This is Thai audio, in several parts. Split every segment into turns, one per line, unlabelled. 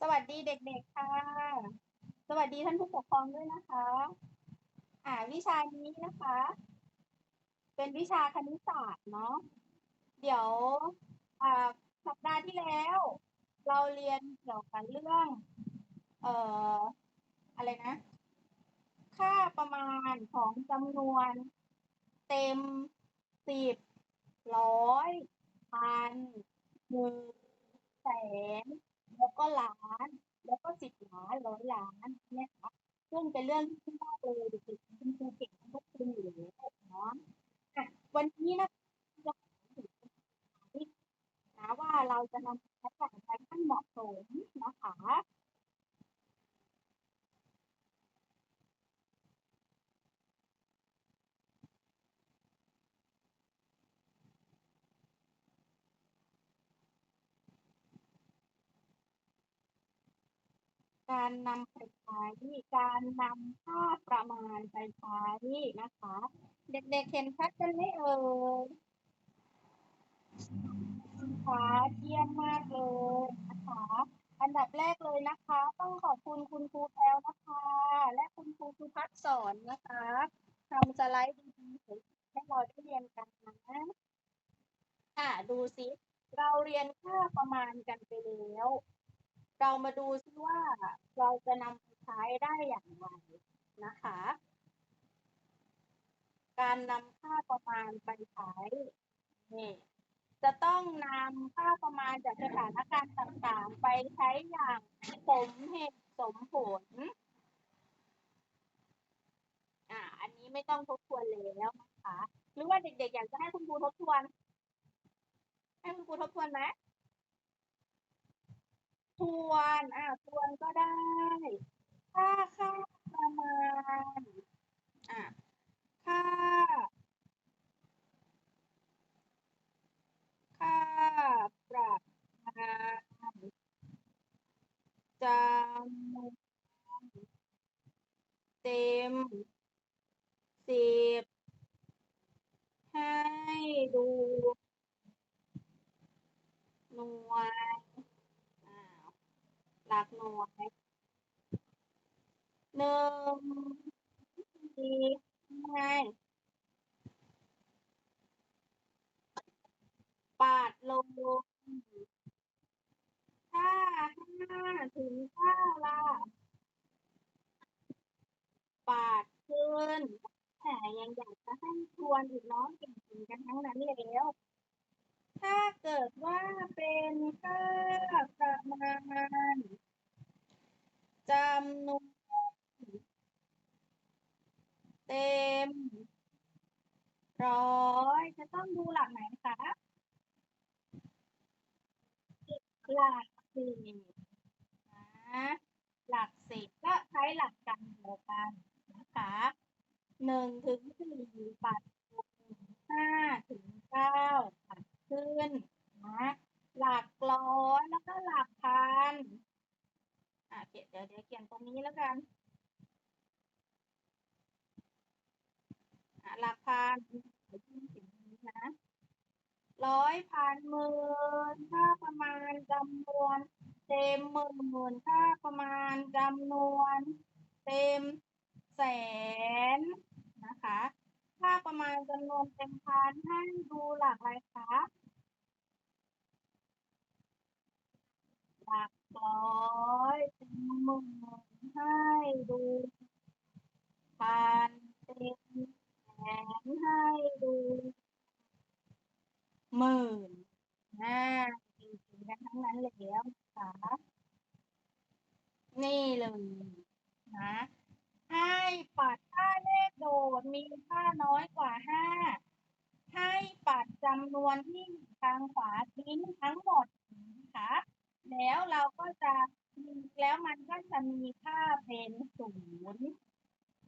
สวัสดีเด็กๆค่ะ สวัสดีท่านผู้ปกครองด้วยนะคะ อ่าวิชานี้นะคะ เป็นวิชาคณิตศาสตร์เนาะ เดี๋ยวอ่าสัปดาห์ที่แล้ว เราเรียนเกี่ยวกับเรื่อง เอ่อ อะไรนะ ค่าประมาณของจำนวน เต็มสิบร้อยพันหมื่นแสน แล้วก็ล้าน แล้วก็สิบล้านร้อยล้านเนี่ยค่ะซึ่งเป็นเรื่องที่น่าเลยเด็กๆคุณครูเก่งทุกคนอยู่แล้วเนาะวันนี้นะจะนะว่าเราจะนำใช้อย่างไรให้เหมาะสมนะคะ การนำไปใช้ การนำค่าประมาณไปใช้นะคะ เด็กๆเห็นชัดกันไหมเอ่ยค่ะเยี่ยมมากเลยนะคะ อันดับแรกเลยนะคะ ต้องขอบคุณคุณครูแพลวนะคะ และคุณครูสุพัฒสอนนะคะทำสไลด์ดีๆให้เราได้เรียนกันนะอะดูซิเราเรียนค่าประมาณกันไปแล้ว เรามาดูซิว่าเราจะนำไปใช้ได้อย่างไรนะคะ การนำค่าประมาณไปใช้นี่จะต้องนำค่าประมาณจากสถานการณ์ต่างๆ ไปใช้อย่างสมเหตุสมผล อ่า อันนี้ไม่ต้องทบทวนแล้วนะคะ หรือว่าเด็กๆ อยากจะให้คุณครูทบทวน ให้คุณครูทบทวนไหม ทวนอ่าทวนก็ได้ ค่าค่าประมาณอ่าค่า ค่าประมาณจำนวนเต็มสิบให้ดูหน่วย หลักหน่วยหนึ่งสี่ไงปาดลงถ้าห้าถึงเก้าละปาดขึ้นแต่ยังอยากจะให้ทวนอีกน้องเก่งๆกันทั้งนั้นแล้ว ถ้าเกิดว่าเป็นค่าประมาณจำนวนเต็มร้อยจะต้องดูหลักไหนคะหลักสิบนะหลักสิบก็ใช้หลักการเดียวกันนะคะหนึ่งถึงสี่ปัดลงห้าถึงเก้าปัดขึ้นนะหลักร้อยแล้วก็หลักพันอะเดี๋ยวเดี๋ยวเดี๋ยวเขียนตรงนี้แล้วกันอะหลักพันเดี๋ยวขึ้นถึงนี้นะ ร้อยพันหมื่นค่าประมาณจำนวน เต็มหมื่นค่าประมาณจำนวน เต็มแสนนะคะค่าประมาณจำนวนเต็มพันให้ดูหลักอะไรคะหลักร้อยเต็มหมื่นให้ดูพันเต็มแสนให้ดูหมื่นอ่าจริงๆกันทั้งนั้นเลยแล้วนะคะนี่เลยนะ ให้ปัดค่าเลขโดดมีค่าน้อยกว่าห้าให้ปัด จำนวนที่ทางขวาทิ้งทั้งหมดนะคะแล้วเราก็จะแล้วมันก็จะมีค่าเป็นศูนย์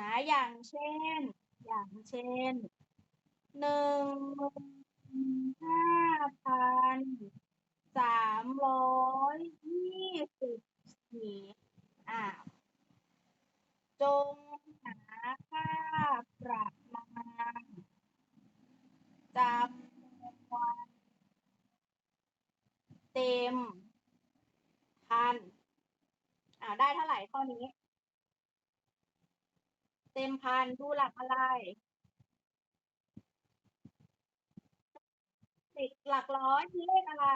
นะอย่างเช่น อย่างเช่นหนึ่งห้าพันสามร้อยยี่สิบสี่อ่าจงหาค่าประมาณจำนวนเต็ มพันอ่าได้เท่าไหร่ข้อนี้ เต็มพันดูหลักอะไรติดหลักร้อยคือเลขอะไร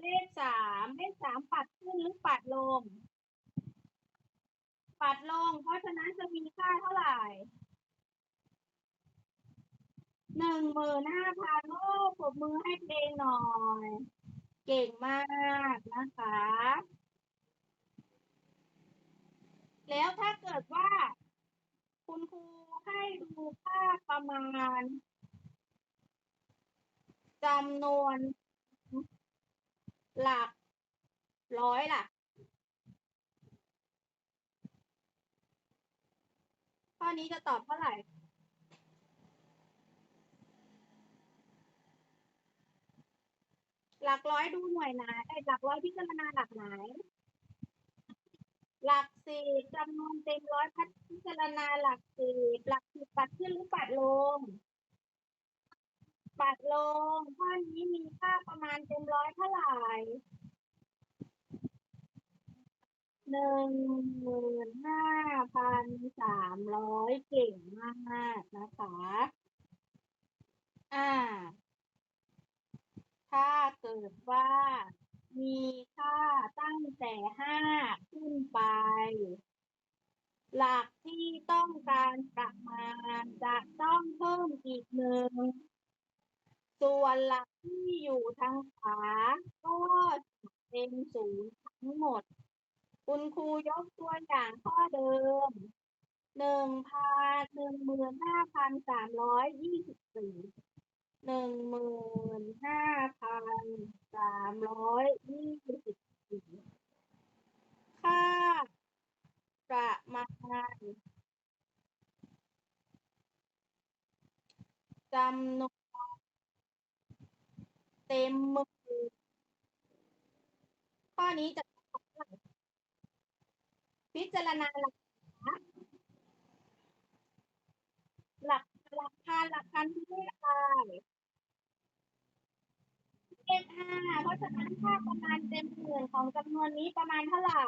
เลขสามเลขสามปัดขึ้นหรือปัดลง ปัดลง เพราะฉะนั้นจะมีค่าเท่าไหร่ หนึ่งหมื่นห้าพันโอ้ปรบมือให้เพลงหน่อย เก่งมากนะคะ แล้วถ้าเกิดว่า คุณครูให้ดูค่าประมาณจำนวนหลักร้อยล่ะ ข้อนี้จะตอบเท่าไหร่ หลักร้อยดูหน่วยไหนไอ้หลักร้อยพิจารณาหลักไหน หลักสิบจำนวนเต็มร้อยพิจารณาหลักสิบหลักสิบปัดขึ้นหรือปัดลง ปัดลงข้อนี้มีค่าประมาณเต็มร้อยเท่าไหร่หนึ่งหมื่นห้าพันสามร้อยเก่งมากนะคะ อ่า เกิดว่า มีค่าตั้งแต่ห้าขึ้นไป หลักที่ต้องการประมาณจะต้องเพิ่มอีกหนึ่ง ส่วนหลักที่อยู่ทางขวาก็เป็นศูนย์ทั้งหมด คุณครูยกตัวอย่างข้อเดิมหนึ่งพันหนึ่งหมื่นห้าพันสามร้อยยี่สิบสี่ หนึ่งหมื่นห้าพันสามร้อยยี่สิบสี่ค่าประมาณจำนวนเต็มมือข้อนี้จะพิจารณาหลักหลักหลักพันหลักพันที่เลขอะไร ฉะนั้นค่าประมาณเต็มหมื่นของจำนวนนี้ประมาณเท่าไหร่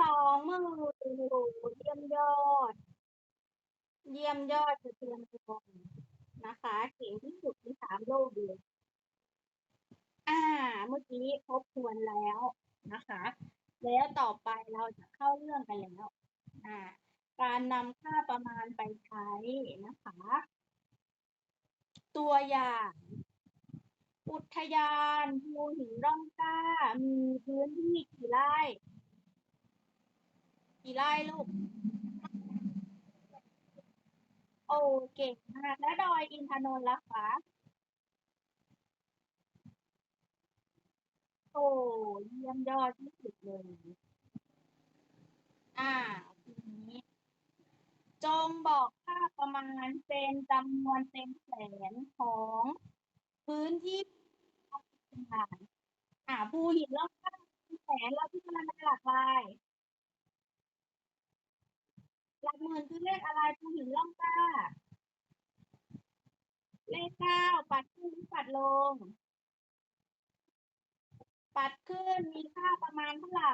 สองหมื่นเยี่ยมยอด เยี่ยมยอดจะเตรียมตัวนะคะเก่งที่สุดในสามโลกเลยอ่า เมื่อกี้ทบทวนแล้วนะคะ แล้วต่อไปเราจะเข้าเรื่องกันแล้ว อ่า การนำค่าประมาณไปใช้นะคะ ตัวอย่าง อุทยานภูหินร่องกล้า มีพื้นที่กี่ไร่ กี่ไร่ลูก โอ้เก่งมาก แล้วดอยอินทนนท์ล่ะคะโอ้เยี่ยมยอดที่สุดเลย อ่าทีนี้จงบอกค่าประมาณเป็นจำนวนเต็มแสนของพื้นที่ ต่างอ่าภูหินร่องกล้าเป็นแสนเราพิจารณาหลักอะไรหลักหมื่นคือเลขอะไรภูหินร่องกล้า เลขเก้าปัดขึ้นปัดลง ปัดขึ้นมีค่าประมาณเท่าไหร่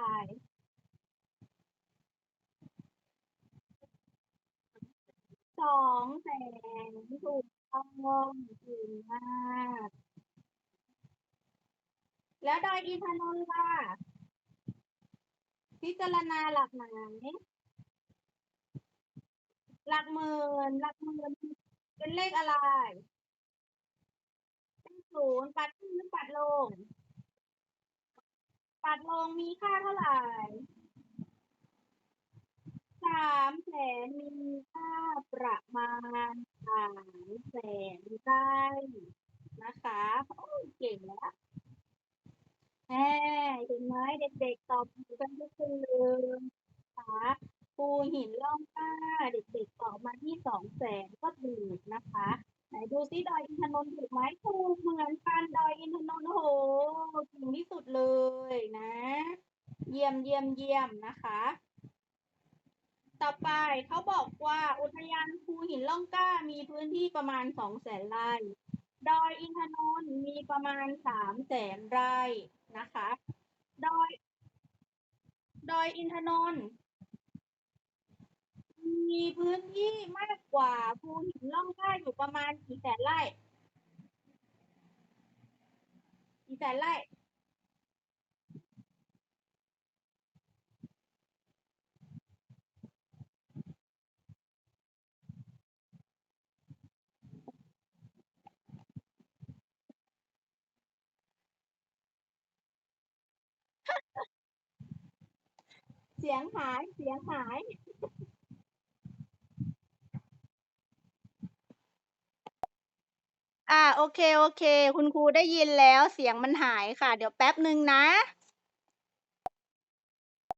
สองแสนถูกต้องเก่งมาก แล้วดอยอินทนนท์ล่ะ พิจารณาหลักไหน หลักหมื่น หลักหมื่น เป็นเลขอะไร เป็นศูนย์ปัดขึ้นหรือปัดลง ปัดลงมีค่าเท่าไหร่สามแสนมีค่าประมาณสามแสนได้นะคะ โอ้เก่งแล้ว แหมเห็นไหมเด็กๆตอบถูกกันทุกคนเลยนะคะภูหินร่องกล้าเด็กๆตอบมาที่สองแสนก็ถูกนะคะ ไหนดูซิดอยอินทนนท์ถูกไหมถูกเหมือนกันดอยอินทนนท์โอ้โหเก่งที่สุดเลยนะ เยี่ยมเยี่ยมเยี่ยมนะคะ ต่อไปเขาบอกว่าอุทยานภูหินล่องกล้ามีพื้นที่ประมาณสองแสนไร่ดอยอินทนนท์มีประมาณสามแสนไร่นะคะ ดอย ดอยอินทนนท์มีพื้นที่มากกว่าภูหินล่องกล้าอยู่ประมาณกี่แสนไร่กี่แสนไร่ สียงหาย เสียงหาย อ่า โอเค โอเค คุณครูได้ยินแล้ว เสียงมันหายค่ะ เดี๋ยวแป๊บหนึ่งนะ